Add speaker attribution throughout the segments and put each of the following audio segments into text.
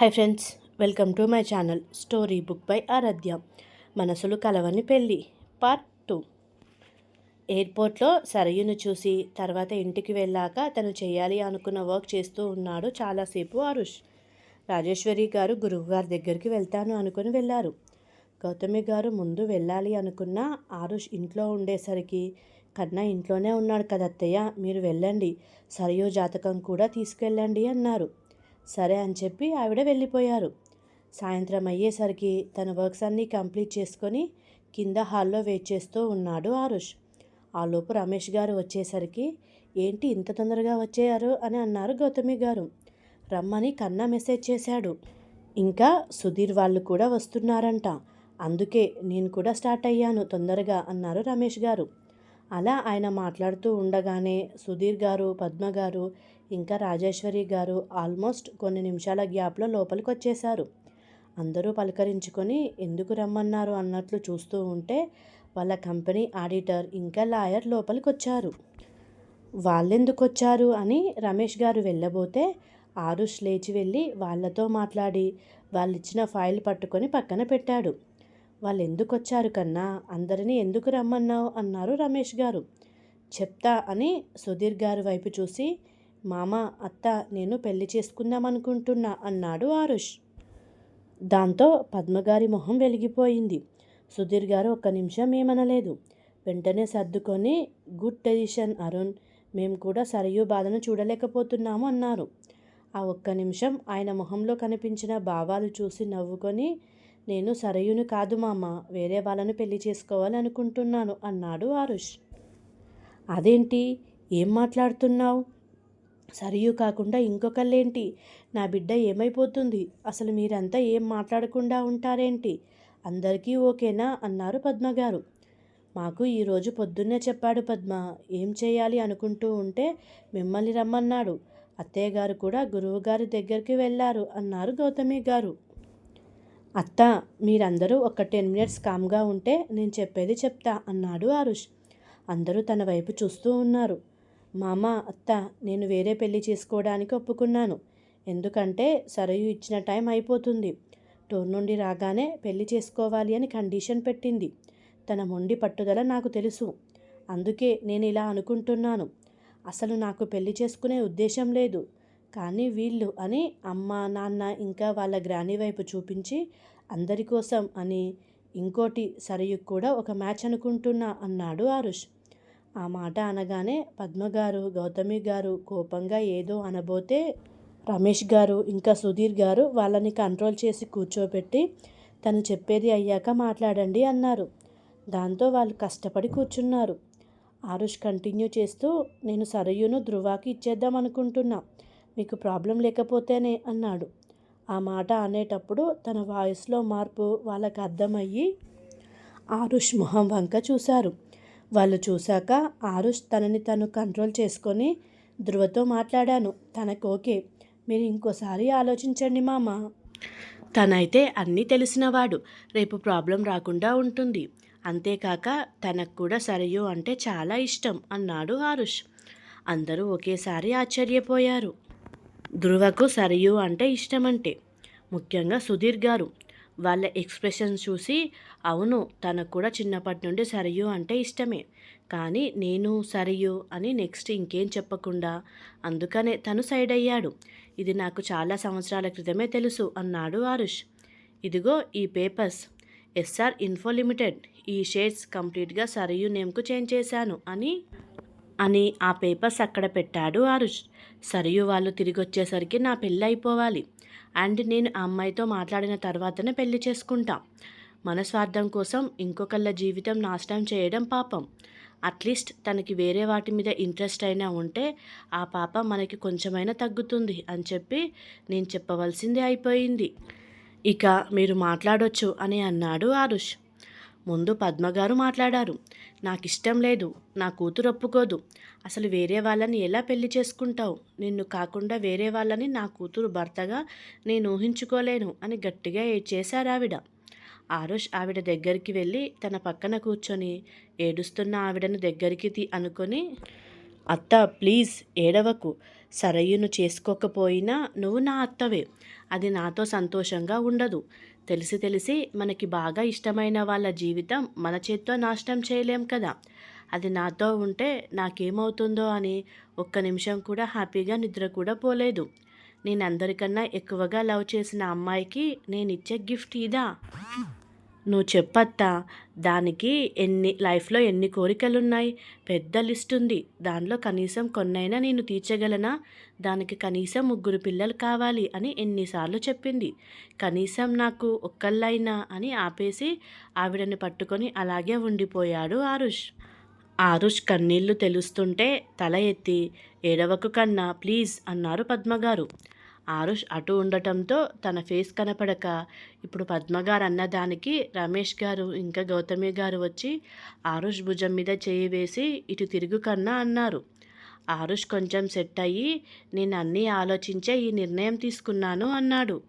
Speaker 1: Hi friends welcome to my channel story book by Aradhya మనసులు కలవని పెళ్ళి part two ఎయిర్పోర్ట్లో సరయును చూసి తర్వాత ఇంటికి వెళ్ళాక తను చేయాలి అనుకున్న వర్క్ చేస్తూ ఉన్నాడు చాలాసేపు ఆరుష్. రాజేశ్వరి గారు గురువు గారి దగ్గరికి వెళ్తాను అనుకుని వెళ్ళారు. గౌతమి గారు ముందు వెళ్ళాలి అనుకున్న ఆరుష్ ఇంట్లో ఉండేసరికి కన్నా ఇంట్లోనే ఉన్నాడు కదా అత్తయ్య మీరు వెళ్ళండి సరయు జాతకం కూడా తీసుకెళ్ళండి అన్నారు. సరే అని చెప్పి ఆవిడ వెళ్ళిపోయారు. సాయంత్రం అయ్యేసరికి తన వర్క్స్ అన్నీ కంప్లీట్ చేసుకొని కింద హాల్లో వెయిట్ చేస్తూ ఉన్నాడు ఆరుష్. ఆలోపు రమేష్ గారు వచ్చేసరికి ఏంటి ఇంత తొందరగా వచ్చేయారు? అని అన్నారు గౌతమి గారు. రమ్మని కన్నా మెసేజ్ చేశాడు. ఇంకా సుధీర్ వాళ్ళు కూడా వస్తున్నారంట. అందుకే నేను కూడా స్టార్ట్ అయ్యాను తొందరగా అన్నారు రమేష్ గారు. అలా ఆయన మాట్లాడుతూ ఉండగానే సుధీర్ గారు పద్మ గారు ఇంకా రాజేశ్వరి గారు ఆల్మోస్ట్ కొన్ని నిమిషాల గ్యాప్లో లోపలికి వచ్చేశారు అందరూ పలకరించుకొని ఎందుకు రమ్మన్నారు? అన్నట్లు చూస్తూ ఉంటే వాళ్ళ కంపెనీ ఆడిటర్ ఇంకా లాయర్ లోపలికి వచ్చారు వాళ్ళెందుకు వచ్చారు అని రమేష్ గారు వెళ్ళబోతే ఆరుష్ లేచి వెళ్ళి వాళ్ళతో మాట్లాడి వాళ్ళు ఇచ్చిన ఫైల్ పట్టుకొని పక్కన పెట్టాడు. వాళ్ళు ఎందుకు వచ్చారు కన్నా? అందరినీ ఎందుకు రమ్మన్నావు? అన్నారు రమేష్ గారు. చెప్తా అని సుధీర్ గారి వైపు చూసి మామ అత్త నేను పెళ్ళి చేసుకుందాం అనుకుంటున్నా అన్నాడు ఆరుష్. దాంతో పద్మగారి మొహం వెలిగిపోయింది. సుధీర్ గారు ఒక్క నిమిషం ఏమనలేదు. వెంటనే సర్దుకొని గుడ్ డెసిషన్ అరుణ్. మేము కూడా సరియు బాధను చూడలేకపోతున్నాము అన్నారు. ఆ ఒక్క నిమిషం ఆయన మొహంలో కనిపించిన భావాలు చూసి నవ్వుకొని నేను సరయును కాదు మామ వేరే వాళ్ళను పెళ్ళి చేసుకోవాలి అనుకుంటున్నాను అన్నాడు ఆరుష్. అదేంటి? ఏం మాట్లాడుతున్నావు? సరియు కాకుండా ఇంకొకళ్ళేంటి? నా బిడ్డ ఏమైపోతుంది? అసలు మీరంతా ఏం మాట్లాడకుండా ఉంటారేంటి? అందరికీ ఓకేనా? అన్నారు పద్మగారు. మాకు ఈరోజు పొద్దున్నే చెప్పాడు పద్మ. ఏం చేయాలి అనుకుంటూ ఉంటే మిమ్మల్ని రమ్మన్నాడు. అత్తయ్య గారు కూడా గురువుగారి దగ్గరికి వెళ్ళారు అన్నారు గౌతమి గారు. అత్త మీరందరూ ఒక టెన్ మినిట్స్ కామ్గా ఉంటే నేను చెప్పేది చెప్తా అన్నాడు ఆరుష్. అందరూ తన వైపు చూస్తూ ఉన్నారు. మామ అత్త నేను వేరే పెళ్ళి చేసుకోవడానికి ఒప్పుకున్నాను. ఎందుకంటే సరయు ఇచ్చిన టైం అయిపోతుంది. టూర్ నుండి రాగానే పెళ్ళి చేసుకోవాలి అని కండిషన్ పెట్టింది. తన మొండి పట్టుదల నాకు తెలుసు. అందుకే నేను ఇలా అనుకుంటున్నాను. అసలు నాకు పెళ్ళి చేసుకునే ఉద్దేశం లేదు. కానీ వీళ్ళు అని అమ్మ నాన్న ఇంకా వాళ్ళ గ్రాని వైపు చూపించి అందరి కోసం అని ఇంకోటి సరయు కూడా ఒక మ్యాచ్ అనుకుంటున్నా అన్నాడు ఆరుష్. ఆ మాట అనగానే పద్మగారు గౌతమి గారు కోపంగా ఏదో అనబోతే రమేష్ గారు ఇంకా సుధీర్ గారు వాళ్ళని కంట్రోల్ చేసి కూర్చోబెట్టి తను చెప్పేది అయ్యాక మాట్లాడండి అన్నారు. దాంతో వాళ్ళు కష్టపడి కూర్చున్నారు. ఆరుష్ కంటిన్యూ చేస్తూ నేను సరయును ధృవాకి ఇచ్చేద్దాం అనుకుంటున్నా మీకు ప్రాబ్లం లేకపోతేనే అన్నాడు. ఆ మాట అనేటప్పుడు తన వాయిస్లో మార్పు వాళ్ళకు అర్థమయ్యి ఆరుష్ మొహం వంక చూశారు. వాళ్ళు చూశాక ఆరుష్ తనని తను కంట్రోల్ చేసుకొని ధృవతో మాట్లాడాను. తనకు ఓకే. మీరు ఇంకోసారి ఆలోచించండి మామ. తనైతే అన్నీ తెలిసినవాడు రేపు ప్రాబ్లం రాకుండా ఉంటుంది. అంతేకాక తనకు కూడా సరియు అంటే చాలా ఇష్టం అన్నాడు ఆరుష్. అందరూ ఒకేసారి ఆశ్చర్యపోయారు. ధృవకు సరియు అంటే ఇష్టమంటే. ముఖ్యంగా సుధీర్ గారు. వాళ్ళ ఎక్స్ప్రెషన్ చూసి అవును తనకు కూడా చిన్నప్పటి నుండి సరియు అంటే ఇష్టమే. కానీ నేను సరియు అని నెక్స్ట్ ఇంకేం చెప్పకుండా అందుకనే తను సైడ్ అయ్యాడు. ఇది నాకు చాలా సంవత్సరాల క్రితమే తెలుసు అన్నాడు ఆరుష్. ఇదిగో ఈ papers. S R info limited. ఈ షేర్స్ కంప్లీట్గా సరియు నేమ్కు చేంజ్ చేశాను అని అని ఆ పేపర్స్ అక్కడ పెట్టాడు ఆరుష్. సరియు వాళ్ళు తిరిగి వచ్చేసరికి నా పెళ్ళి అయిపోవాలి అండ్ నేను ఆ అమ్మాయితో మాట్లాడిన తర్వాతనే పెళ్ళి చేసుకుంటా. మన స్వార్థం కోసం ఇంకొకళ్ళ జీవితం నాశనం చేయడం పాపం. అట్లీస్ట్ తనకి వేరే వాటి మీద ఇంట్రెస్ట్ అయినా ఉంటే ఆ పాప మనకి కొంచెమైనా తగ్గుతుంది అని చెప్పి నేను చెప్పవలసిందే అయిపోయింది. ఇక మీరు మాట్లాడొచ్చు అని అన్నాడు ఆరుష్. ముందు పద్మగారు మాట్లాడారు. నాకు ఇష్టం లేదు నా కూతురు ఒప్పుకోదు. అసలు వేరే వాళ్ళని ఎలా పెళ్ళి చేసుకుంటావు? నిన్ను కాకుండా వేరే వాళ్ళని నా కూతురు భర్తగా నేను ఊహించుకోలేను అని గట్టిగా చేశారు ఆవిడ ఆరుష్ ఆవిడ దగ్గరికి వెళ్ళి తన పక్కన కూర్చొని ఏడుస్తున్న ఆవిడను దగ్గరికి తీ అనుకొని అత్త ప్లీజ్ ఏడవకు. సరయ్యను చేసుకోకపోయినా నువ్వు నా అత్తవే. అది నాతో సంతోషంగా ఉండదు. తెలిసి తెలిసి మనకి బాగా ఇష్టమైన వాళ్ళ జీవితం మన చేత్తో నాశనం చేయలేం కదా. అది నాతో ఉంటే నాకేమవుతుందో అని ఒక్క నిమిషం కూడా హ్యాపీగా నిద్ర కూడా పోలేదు. నేను అందరికన్నా ఎక్కువగా లవ్ చేసిన అమ్మాయికి నేను ఇచ్చే గిఫ్ట్ ఇదా? నువ్వు చెప్పత్తా. దానికి ఎన్ని లైఫ్లో ఎన్ని కోరికలు ఉన్నాయి పెద్ద లిస్ట్ ఉంది. దానిలో కనీసం కొన్నైనా నేను తీర్చగలనా? దానికి కనీసం ముగ్గురు పిల్లలు కావాలి అని ఎన్నిసార్లు చెప్పింది. కనీసం నాకు ఒక్కళ్ళైనా అని ఆపేసి ఆవిడని పట్టుకొని అలాగే ఉండిపోయాడు ఆరుష్. ఆరుష్ కన్నీళ్ళు తెలుస్తుంటే తల ఎత్తి ఏడవకు కన్నా ప్లీజ్ అన్నారు పద్మగారు. ఆరుష్ అటు ఉండటంతో తన ఫేస్ కనపడక ఇప్పుడు పద్మగారు అన్నదానికి రమేష్ గారు ఇంకా గౌతమి గారు వచ్చి ఆరుష్ భుజం మీద చేయి వేసి ఇటు తిరుగు కన్నా అన్నారు. ఆరుష్ కొంచెం సెట్ అయ్యి నేను అన్నీ ఆలోచించే ఈ నిర్ణయం తీసుకున్నాను అన్నాడు.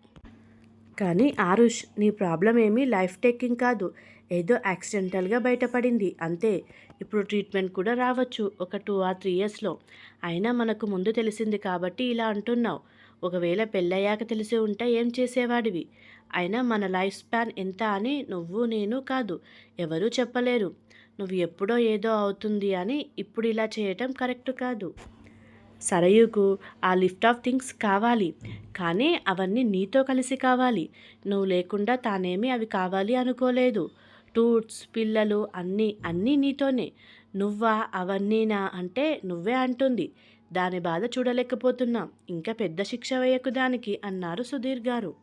Speaker 1: కానీ ఆరుష్ నీ ప్రాబ్లం ఏమీ లైఫ్ టేకింగ్ కాదు ఏదో యాక్సిడెంటల్గా బయటపడింది అంతే. ఇప్పుడు ట్రీట్మెంట్ కూడా రావచ్చు ఒక టూ ఆర్ త్రీ ఇయర్స్లో. అయినా మనకు ముందు తెలిసింది కాబట్టి ఇలా అంటున్నావు. ఒకవేళ పెళ్ళయ్యాక తెలిసి ఉంటే ఏం చేసేవాడివి? అయినా మన లైఫ్ స్పాన్ ఎంత అని నువ్వు నేను కాదు. ఎవరూ చెప్పలేరు. నువ్వు ఎప్పుడో ఏదో అవుతుంది అని ఇప్పుడు ఇలా చేయటం కరెక్ట్ కాదు. సరయుకు ఆ లిఫ్ట్ ఆఫ్ థింగ్స్ కావాలి. కానీ అవన్నీ నీతో కలిసి కావాలి. నువ్వు లేకుండా తానేమీ అవి కావాలి అనుకోలేదు. టూట్స్ పిల్లలు అన్నీ అన్నీ నీతోనే. నువ్వా అవన్నీనా అంటే నువ్వే అంటుంది. దాని బాధ చూడలేకపోతున్నా. ఇంకా పెద్ద శిక్ష వేయకు దానికి అన్నారు సుధీర్ గారు.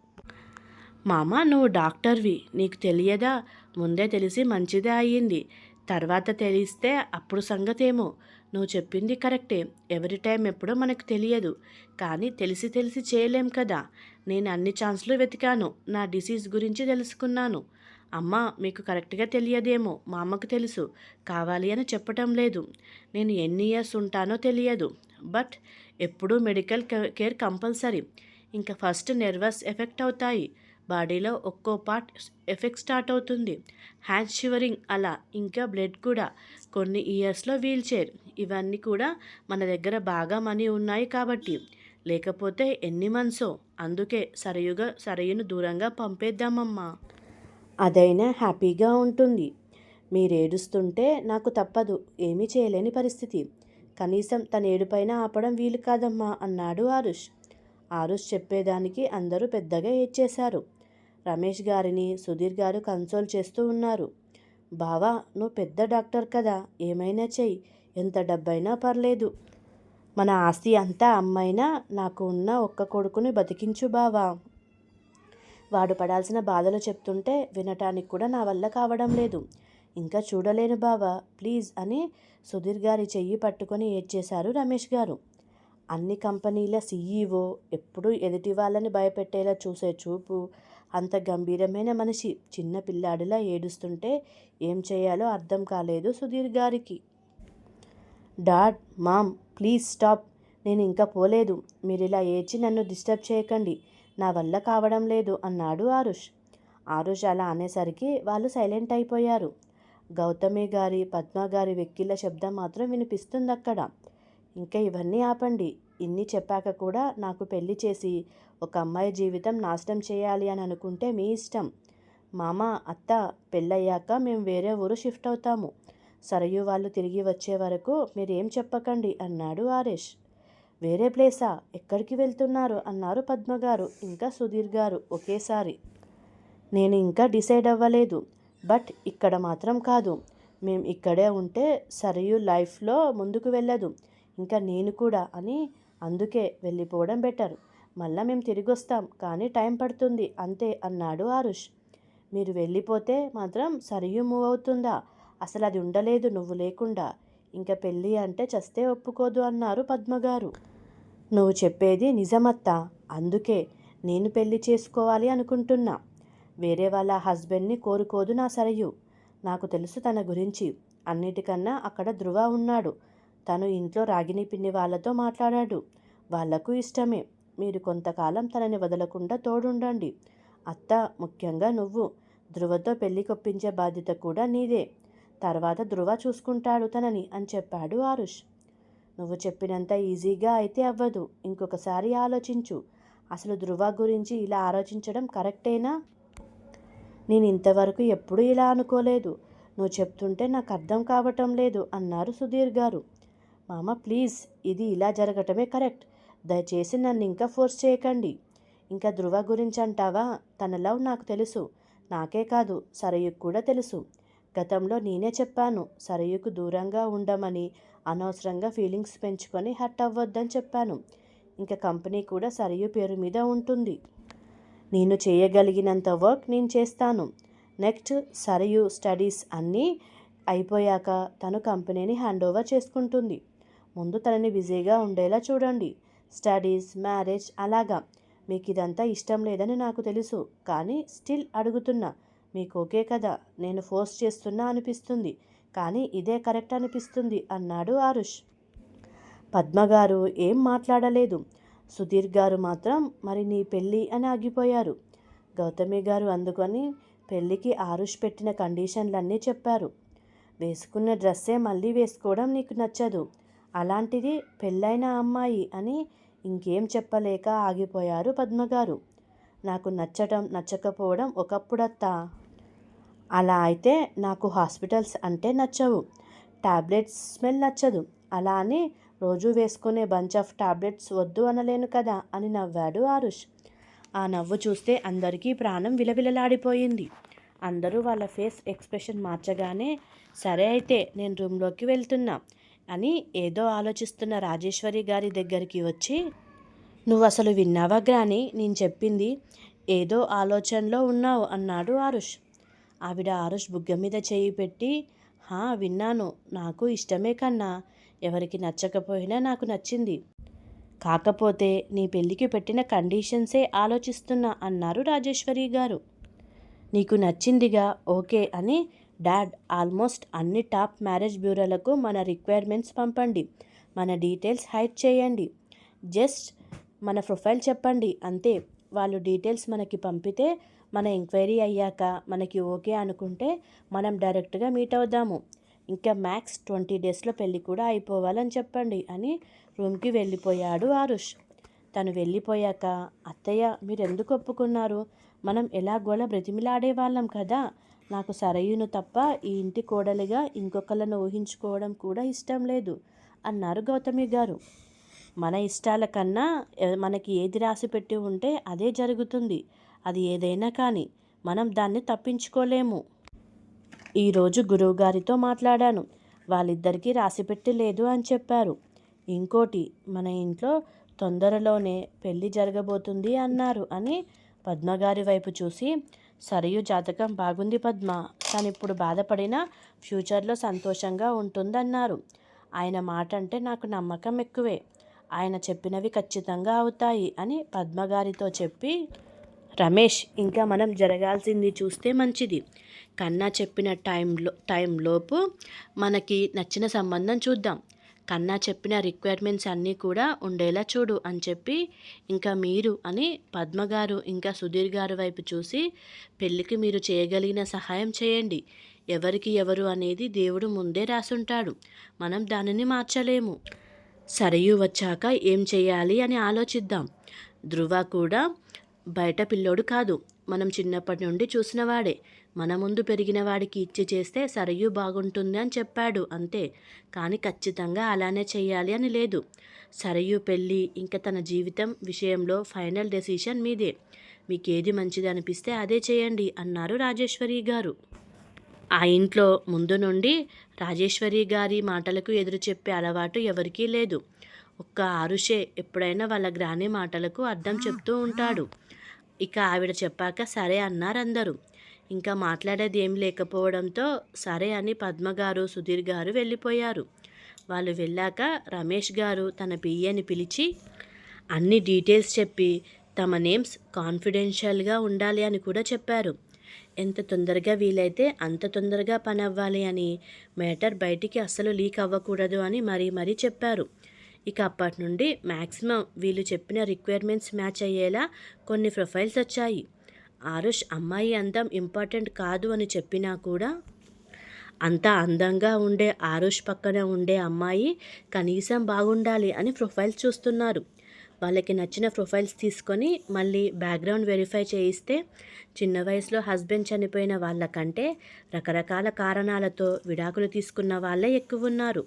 Speaker 1: మామ నువ్వు డాక్టర్వి. నీకు తెలియదా? ముందే తెలిసి మంచిదే అయ్యింది. తర్వాత తెలిస్తే అప్పుడు సంగతేమో. నువ్వు చెప్పింది కరెక్టే. ఎవరి టైం ఎప్పుడో మనకు తెలియదు. కానీ తెలిసి తెలిసి చేయలేం కదా. నేను అన్ని ఛాన్స్లు వెతికాను. నా డిసీజ్ గురించి తెలుసుకున్నాను. అమ్మ మీకు కరెక్ట్గా తెలియదేమో. మా అమ్మకు తెలుసు. కావాలి అని చెప్పటం లేదు. నేను ఎన్ని ఇయర్స్ ఉంటానో తెలియదు. బట్ ఎప్పుడూ మెడికల్ కేర్ కంపల్సరీ. ఇంకా ఫస్ట్ నెర్వస్ ఎఫెక్ట్ అవుతాయి. బాడీలో ఒక్కో పార్ట్ ఎఫెక్ట్ స్టార్ట్ అవుతుంది. హ్యాండ్ షివరింగ్ అలా ఇంకా బ్లడ్ కూడా కొన్ని ఇయర్స్లో వీల్ చైర్. ఇవన్నీ కూడా మన దగ్గర బాగా మనీ ఉన్నాయి కాబట్టి. లేకపోతే ఎన్ని మంత్సో. అందుకే సరయుగా సరయును దూరంగా పంపేద్దామమ్మా. అదైనా హ్యాపీగా ఉంటుంది. మీరు ఏడుస్తుంటే నాకు తప్పదు. ఏమీ చేయలేని పరిస్థితి. కనీసం తన ఏడుపైన ఆపడం వీలు కాదమ్మా అన్నాడు ఆరుష్. ఆరుష్ చెప్పేదానికి అందరూ పెద్దగా ఏడ్చేశారు. రమేష్ గారిని సుధీర్ గారు కన్సోల్ చేస్తూ ఉన్నారు. బావా నువ్వు పెద్ద డాక్టర్ కదా ఏమైనా చెయ్యి. ఎంత డబ్బైనా పర్లేదు. మన ఆస్తి అంతా అమ్మైనా నాకు ఉన్న ఒక్క కొడుకుని బతికించు బావా. వాడు పడాల్సిన బాధలు చెప్తుంటే వినటానికి కూడా నా వల్ల కావడం లేదు. ఇంకా చూడలేను బావా ప్లీజ్ అని సుధీర్ గారి చెయ్యి పట్టుకొని ఏడ్చేశారు రమేష్ గారు. అన్ని కంపెనీల సీఈఓ ఎప్పుడూ ఎదుటి వాళ్ళని భయపెట్టేలా చూసే చూపు అంత గంభీరమైన మనిషి చిన్న పిల్లాడిలా ఏడుస్తుంటే ఏం చేయాలో అర్థం కాలేదు సుధీర్ గారికి. డాడ్ మామ్ ప్లీజ్ స్టాప్ నేను ఇంకా పోలేదు మీరు ఇలా ఏడ్చి నన్ను డిస్టర్బ్ చేయకండి నా వల్ల కావడం లేదు అన్నాడు ఆరుష్. ఆరుష్ అలా అనేసరికి వాళ్ళు సైలెంట్ అయిపోయారు. గౌతమి గారి పద్మ గారి వెక్కిళ్ళ శబ్దం మాత్రం వినిపిస్తుంది అక్కడ ఇంకా ఇవన్నీ ఆపండి. ఇన్ని చెప్పాక కూడా నాకు పెళ్ళి చేసి ఒక అమ్మాయి జీవితం నాశనం చేయాలి అని అనుకుంటే మీ ఇష్టం. మామ అత్త పెళ్ళయ్యాక మేము వేరే ఊరు షిఫ్ట్ అవుతాము. సరయు వాళ్ళు తిరిగి వచ్చే వరకు మీరేం చెప్పకండి అన్నాడు ఆరేష్. వేరే ప్లేసా? ఎక్కడికి వెళ్తున్నారు? అన్నారు పద్మగారు. ఇంకా సుధీర్ గారు ఒకేసారి. నేను ఇంకా డిసైడ్ అవ్వలేదు. బట్ ఇక్కడ మాత్రం కాదు. మేము ఇక్కడే ఉంటే సరియు లైఫ్లో ముందుకు వెళ్ళదు. ఇంకా నేను కూడా అని అందుకే వెళ్ళిపోవడం బెటర్. మళ్ళా మేము తిరిగి వస్తాం కానీ టైం పడుతుంది. అంతే అన్నాడు ఆరుష్. మీరు వెళ్ళిపోతే మాత్రం సరియు మూవ్ అవుతుందా? అసలు అది ఉండలేదు నువ్వు లేకుండా. ఇంకా పెళ్ళి అంటే చస్తే ఒప్పుకోదు అన్నారు పద్మగారు. నువ్వు చెప్పేది నిజమత్తా. అందుకే నేను పెళ్ళి చేసుకోవాలి అనుకుంటున్నా. వేరే వాళ్ళ హస్బెండ్ని కోరుకోదు నా సరయు. నాకు తెలుసు తన గురించి. అన్నిటికన్నా అక్కడ ధృవ ఉన్నాడు. తను ఇంట్లో రాగిని పిన్ని వాళ్ళతో మాట్లాడాడు. వాళ్ళకు ఇష్టమే. మీరు కొంతకాలం తనని వదలకుండా తోడుండండి. అత్త ముఖ్యంగా నువ్వు. ధృవతో పెళ్ళి కొప్పించే బాధ్యత కూడా నీదే. తర్వాత ధృవ చూసుకుంటాడు తనని అని చెప్పాడు ఆరుష్. నువ్వు చెప్పినంత ఈజీగా అయితే అవ్వదు. ఇంకొకసారి ఆలోచించు. అసలు ధృవ గురించి ఇలా ఆలోచించడం కరెక్టేనా? నేను ఇంతవరకు ఎప్పుడూ ఇలా అనుకోలేదు. నువ్వు చెప్తుంటే నాకు అర్థం కావటం లేదు అన్నారు సుధీర్ గారు. మామ ప్లీజ్ ఇది ఇలా జరగటమే కరెక్ట్. దయచేసి నన్ను ఇంకా ఫోర్స్ చేయకండి. ఇంకా ధృవ గురించి అంటావా? తన లవ్ నాకు తెలుసు. నాకే కాదు సరయుకు కూడా తెలుసు. గతంలో నేనే చెప్పాను సరయుకు దూరంగా ఉండమని అనవసరంగా ఫీలింగ్స్ పెంచుకొని హర్ట్ అవ్వద్దని చెప్పాను. ఇంకా కంపెనీ కూడా సరయు పేరు మీద ఉంటుంది. నేను చేయగలిగినంత వర్క్ నేను చేస్తాను. నెక్స్ట్ సరయు స్టడీస్ అన్నీ అయిపోయాక తను కంపెనీని హ్యాండ్ ఓవర్ చేసుకుంటుంది. ముందు తనని బిజీగా ఉండేలా చూడండి. స్టడీస్ మ్యారేజ్ అలాగా. మీకు ఇదంతా ఇష్టం లేదని నాకు తెలుసు. కానీ స్టిల్ అడుగుతున్నా మీకు ఓకే కదా? నేను ఫోర్స్ చేస్తున్నా అనిపిస్తుంది. కానీ ఇదే కరెక్ట్ అనిపిస్తుంది అన్నాడు ఆరుష్. పద్మ గారు ఏం మాట్లాడలేదు. సుధీర్ గారు మాత్రం మరి నీ పెళ్ళి అని ఆగిపోయారు. గౌతమి గారు అందుకొని పెళ్ళికి ఆరుష్ పెట్టిన కండిషన్లన్నీ చెప్పారు. వేసుకున్న డ్రెస్సే మళ్ళీ వేసుకోవడం నీకు నచ్చదు. అలాంటిది పెళ్ళైన అమ్మాయి అని ఇంకేం చెప్పలేక ఆగిపోయారు పద్మగారు నాకు నచ్చటం నచ్చకపోవడం ఒకప్పుడత్తా. అలా అయితే నాకు హాస్పిటల్స్ అంటే నచ్చవు. ట్యాబ్లెట్స్ స్మెల్ నచ్చదు. అలా అని రోజు వేసుకునే బంచ్ ఆఫ్ టాబ్లెట్స్ వద్దు అనలేను కదా అని నవ్వాడు ఆరుష్. ఆ నవ్వు చూస్తే అందరికీ ప్రాణం విలవిలలాడిపోయింది. అందరూ వాళ్ళ ఫేస్ ఎక్స్ప్రెషన్ మార్చగానే సరే అయితే నేను రూమ్లోకి వెళ్తున్నా అని ఏదో ఆలోచిస్తున్న రాజేశ్వరి గారి దగ్గరికి వచ్చి నువ్వు అసలు విన్నావా గ్రాని? నేను చెప్పింది ఏదో ఆలోచనలో ఉన్నావు అన్నాడు ఆరుష్. ఆవిడ ఆరుష్ బుగ్గ మీద చేయి పెట్టి హా విన్నాను. నాకు ఇష్టమే కన్నా. ఎవరికి నచ్చకపోయినా నాకు నచ్చింది. కాకపోతే నీ పెళ్ళికి పెట్టిన కండిషన్సే ఆలోచిస్తున్నా అన్నారు రాజేశ్వరి గారు. నీకు నచ్చిందిగా ఓకే అని డాడ్ ఆల్మోస్ట్ అన్ని టాప్ మ్యారేజ్ బ్యూరోలకు మన రిక్వైర్మెంట్స్ పంపండి. మన డీటెయిల్స్ హైడ్ చేయండి. జస్ట్ మన ప్రొఫైల్ చెప్పండి అంతే. వాళ్ళు డీటెయిల్స్ మనకి పంపితే మన ఎంక్వైరీ అయ్యాక మనకి ఓకే అనుకుంటే మనం డైరెక్ట్గా మీట్ అవుదాము. ఇంకా మ్యాక్స్ ట్వంటీ డేస్లో పెళ్ళి కూడా అయిపోవాలని చెప్పండి అని రూమ్కి వెళ్ళిపోయాడు ఆరుష్. తను వెళ్ళిపోయాక అత్తయ్య మీరు ఎందుకు ఒప్పుకున్నారు? మనం ఎలాగోలా బ్రతిమిలాడే వాళ్ళం కదా? నాకు సరయును తప్ప ఈ ఇంటి కోడలిగా ఇంకొకళ్ళను ఊహించుకోవడం కూడా ఇష్టం లేదు అన్నారు గౌతమి గారు. మన ఇష్టాల కన్నా మనకి ఏది రాసి పెట్టి ఉంటే అదే జరుగుతుంది. అది ఏదైనా కానీ మనం దాన్ని తప్పించుకోలేము. ఈరోజు గురువుగారితో మాట్లాడాను. వాళ్ళిద్దరికీ రాసిపెట్టి లేదు అని చెప్పారు. ఇంకోటి మన ఇంట్లో తొందరలోనే పెళ్ళి జరగబోతుంది అన్నారు అని పద్మగారి వైపు చూసి సరియు జాతకం బాగుంది పద్మ తను ఇప్పుడు బాధపడినా ఫ్యూచర్లో సంతోషంగా ఉంటుందన్నారు. ఆయన మాట అంటే నాకు నమ్మకం ఎక్కువే. ఆయన చెప్పినవి ఖచ్చితంగా అవుతాయి అని పద్మగారితో చెప్పి రమేష్ ఇంకా మనం జరగాల్సింది చూస్తే మంచిది. కన్నా చెప్పిన టైంలో టైంలోపు మనకి నచ్చిన సంబంధం చూద్దాం. కన్నా చెప్పిన రిక్వైర్మెంట్స్ అన్నీ కూడా ఉండేలా చూడు అని చెప్పి ఇంకా మీరు అని పద్మ గారు ఇంకా సుధీర్ గారు వైపు చూసి పెళ్ళికి మీరు చేయగలిగిన సహాయం చేయండి. ఎవరికి ఎవరు అనేది దేవుడు ముందే రాసుంటాడు. మనం దానిని మార్చలేము. సరయు వచ్చాక ఏం చేయాలి అని ఆలోచిద్దాం. ధృవ కూడా బయట పిల్లోడు కాదు. మనం చిన్నప్పటి నుండి చూసినవాడే. మన ముందు పెరిగిన వాడికి ఇచ్చి చేస్తే సరయు బాగుంటుంది అని చెప్పాడు అంతే. కానీ ఖచ్చితంగా అలానే చేయాలి అని లేదు. సరయు పెళ్ళి ఇంకా తన జీవితం విషయంలో ఫైనల్ డెసిషన్ మీదే. మీకేది మంచిది అనిపిస్తే అదే చేయండి అన్నారు రాజేశ్వరి గారు. ఆ ఇంట్లో ముందు నుండి రాజేశ్వరి గారి మాటలకు ఎదురు చెప్పే అలవాటు ఎవరికీ లేదు. ఒక్క ఆరుషే ఎప్పుడైనా వాళ్ళ గ్రాని మాటలకు అర్థం చెప్తూ ఉంటాడు. ఇక ఆవిడ చెప్పాక సరే అన్నారు అందరూ. ఇంకా మాట్లాడేది ఏం లేకపోవడంతో సరే అని పద్మ గారు సుధీర్ గారు వెళ్ళిపోయారు. వాళ్ళు వెళ్ళాక రమేష్ గారు తన పియ్యని పిలిచి అన్ని డీటెయిల్స్ చెప్పి తమ నేమ్స్ కాన్ఫిడెన్షియల్గా ఉండాలి అని కూడా చెప్పారు. ఎంత తొందరగా వీలైతే అంత తొందరగా పని అవ్వాలి అని మ్యాటర్ బయటికి అస్సలు లీక్ అవ్వకూడదు అని మరీ మరీ చెప్పారు. ఇక అప్పటి నుండి మ్యాక్సిమం వీళ్ళు చెప్పిన రిక్వైర్మెంట్స్ మ్యాచ్ అయ్యేలా కొన్ని ప్రొఫైల్స్ వచ్చాయి. ఆరుష్ అమ్మాయి అందం ఇంపార్టెంట్ కాదు అని చెప్పినా కూడా అంత అందంగా ఉండే ఆరుష్ పక్కన ఉండే అమ్మాయి కనీసం బాగుండాలి అని ప్రొఫైల్స్ చూస్తున్నారు. వాళ్ళకి నచ్చిన ప్రొఫైల్స్ తీసుకొని మళ్ళీ బ్యాక్గ్రౌండ్ వెరిఫై చేయిస్తే చిన్న వయసులో హస్బెండ్ చనిపోయిన వాళ్ళకంటే రకరకాల కారణాలతో విడాకులు తీసుకున్న వాళ్ళే ఎక్కువ ఉన్నారు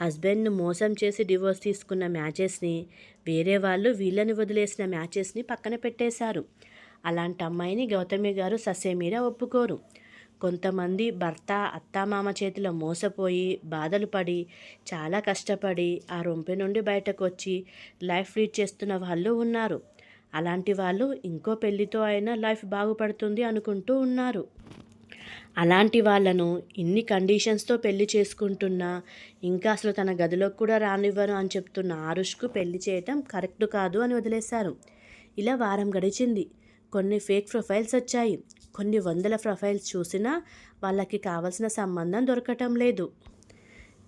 Speaker 1: హస్బెండ్ను మోసం చేసి డివోర్స్ తీసుకున్న మ్యాచెస్ని వేరే వాళ్ళు వీళ్ళని వదిలేసిన మ్యాచెస్ని పక్కన పెట్టేశారు. అలాంటి అమ్మాయిని గౌతమి గారు ససేమీరా ఒప్పుకోరు. కొంతమంది భర్త అత్తామామ చేతిలో మోసపోయి బాధలు పడి చాలా కష్టపడి ఆ రొంపె నుండి బయటకు వచ్చి లైఫ్ లీడ్ చేస్తున్న వాళ్ళు ఉన్నారు. అలాంటి వాళ్ళు ఇంకో పెళ్ళితో అయినా లైఫ్ బాగుపడుతుంది అనుకుంటూ ఉన్నారు. అలాంటి వాళ్ళను ఇన్ని కండిషన్స్తో పెళ్ళి చేసుకుంటున్నా ఇంకా అసలు తన గదిలోకి కూడా రానివ్వను అని చెప్తున్న ఆరుష్కు పెళ్ళి చేయటం కరెక్ట్ కాదు అని వదిలేశారు. ఇలా వారం గడిచింది. కొన్ని ఫేక్ ప్రొఫైల్స్ వచ్చాయి. కొన్ని వందల ప్రొఫైల్స్ చూసినా వాళ్ళకి కావలసిన సంబంధం దొరకటం లేదు.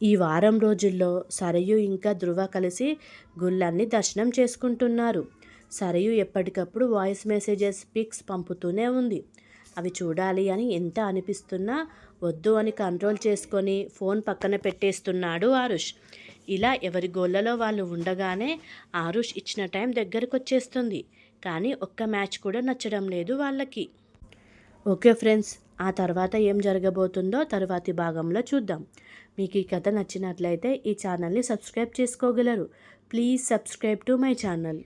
Speaker 1: ఈ వారం రోజుల్లో సరయు ఇంకా ధృవ కలిసి గుళ్ళన్ని దర్శనం చేసుకుంటున్నారు. సరయు ఎప్పటికప్పుడు వాయిస్ మెసేజెస్ పిక్స్ పంపుతూనే ఉంది. అవి చూడాలి అని ఎంత అనిపిస్తున్నా వద్దు అని కంట్రోల్ చేసుకొని ఫోన్ పక్కన పెట్టేస్తున్నాడు ఆరుష్. ఇలా ఎవరి గోళ్ళలో వాళ్ళు ఉండగానే ఆరుష్ ఇచ్చిన టైం దగ్గరకు వచ్చేస్తుంది కానీ ఒక్క మ్యాచ్ కూడా నచ్చడం లేదు వాళ్ళకి. ఓకే ఫ్రెండ్స్ ఆ తర్వాత ఏం జరగబోతుందో తర్వాతి భాగంలో చూద్దాం. మీకు ఈ కథ నచ్చినట్లయితే ఈ ఛానల్ని సబ్స్క్రైబ్ చేసుకోగలరు. Please subscribe to my channel.